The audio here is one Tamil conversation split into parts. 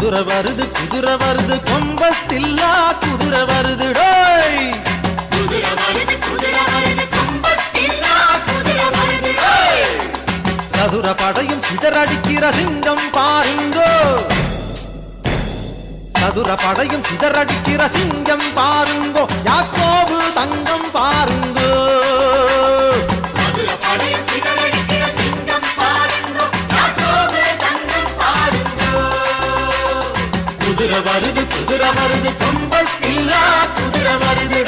குதிரை வருது குதிரை வருது கொம்பஸ்தில்லா குதிரை வருது டோய். குதிரை வருது குதிரை வருது கொம்பத்தில்லா குதிரை வருது ஓய்! சதுர படையும் சிதறடிக்கிற சிங்கம் பாருங்கோ. சதுர படையும் சிதறடிக்கிற சிங்கம் பாருங்கோ. யாக்கோபு தங்கம் பாருங்கோ. குதிரை வருது குதிரை வருது கொம்பஸ்தில்லா குதிரை வருது.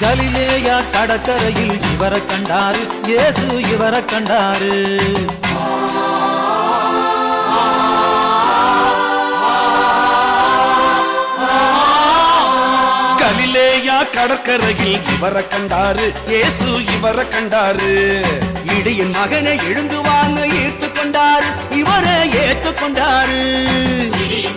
கலிலேயா கடற்கரையில் இவரை கண்டாரு. இயேசு இவரை கண்டாரு. கலிலேயா கடற்கரையில் இவரை கண்டாரு. இயேசு இவரை கண்டாரு. இடியின் மகனை எழுந்துவான்னு ஈர்த்து கொண்டாரு. இவரை ஏத்து கொண்டாரு. இடியின்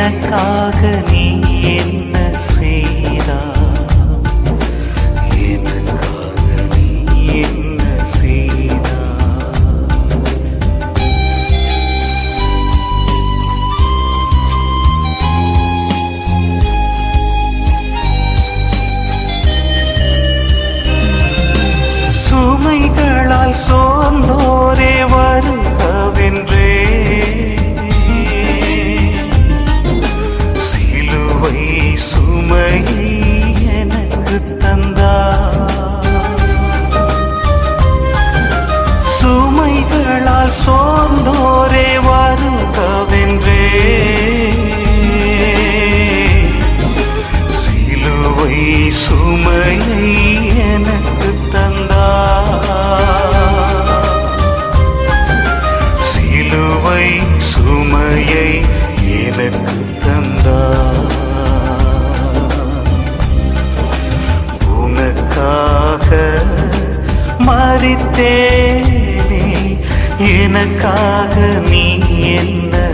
எனக்காக போரே வருகவென்றே. சிலுவை சுமையை எனக்கு தந்தா. சிலுவை சுமையை எனக்கு தந்தா. உனக்காக மறித்தேன் எனக்காக நீ என்ன